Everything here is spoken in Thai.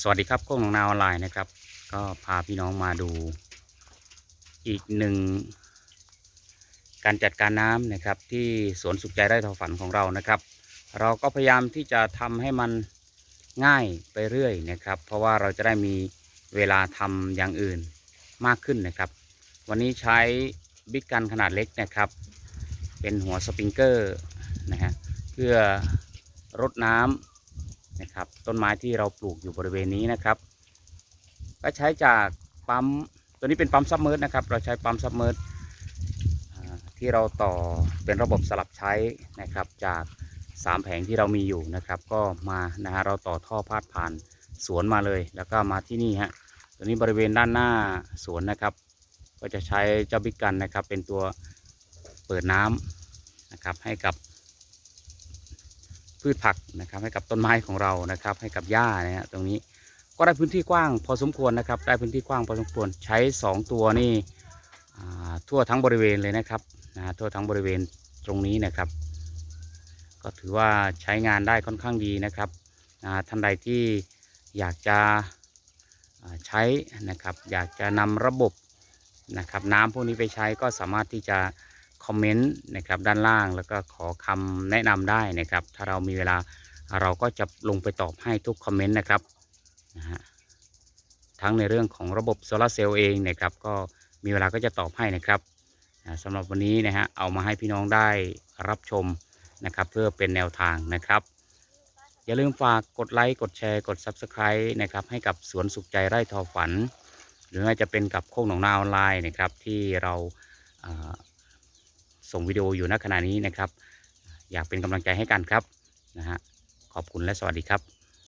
สวัสดีครับโค้งหนองนาออนไลน์นะครับ ก็พาพี่น้องมาดู อีกหนึ่ง การจัดการน้ำนะครับ ที่สวนสุขใจไร่ทอฝันของเรานะครับ เราก็พยายามที่จะทำให้มันง่ายไปเรื่อยนะครับ เพราะว่าเราจะได้มีเวลาทำอย่างอื่นมากขึ้นนะครับ วันนี้ใช้บิ๊กกันขนาดเล็กนะครับ เป็นหัวสปริงเกอร์นะฮะเพื่อรดน้ำ นะครับ ต้นไม้ที่เราปลูกอยู่บริเวณนี้นะครับก็ใช้จากปั๊มตัวนี้เป็นปั๊มซับเมอร์นะครับ เราใช้ปั๊มซับเมอร์ที่เราต่อเป็นระบบสลับใช้นะครับจาก 3 แผงที่เรามีอยู่นะครับ ก็มานะฮะเราต่อท่อพาดผ่านสวนมาเลย แล้วก็มาที่นี่ฮะตัวนี้บริเวณด้านหน้าสวนนะครับ ก็จะใช้เจ้าบิ๊กกันนะครับ เป็นตัวเปิดน้ำนะครับให้กับ พืชผักนะครับ ให้กับต้นไม้ของเรานะครับ ให้กับหญ้านะฮะตรงนี้ก็ได้พื้นที่กว้างพอสมควรนะครับ ได้พื้นที่กว้างพอสมควรใช้ 2 ตัวนี่ทั่วทั้งบริเวณเลยนะครับนะทั่วทั้งบริเวณตรงนี้นะครับ ก็ถือว่าใช้งานได้ค่อนข้างดีนะครับท่านใดที่อยากจะใช้นะครับ อยากจะนำระบบนะครับน้ำพวกนี้ไปใช้ก็สามารถที่จะ คอมเมนต์นะครับด้านล่างแล้วก็ขอคำแนะนำได้นะครับ ถ้าเรามีเวลาเราก็จะลงไปตอบให้ทุกคอมเมนต์นะครับนะฮะทั้งในเรื่องของระบบโซลาเซลล์เองนะครับ ก็มีเวลาก็จะตอบให้นะครับอ่าสำหรับวันนี้นะฮะเอามาให้พี่น้องได้รับชมนะครับ เพื่อเป็นแนวทางนะครับ อย่าลืมฝากกดไลค์กดแชร์กด Subscribe นะครับให้กับสวนสุขใจไร่ทอฝัน หรือว่าจะเป็นกับโค้งหนองนาออนไลน์นะครับที่เราอ่า ส่งวิดีโออยู่ณขณะนี้นะครับ อยากเป็นกำลังใจให้กันครับนะฮะขอบคุณและสวัสดีครับ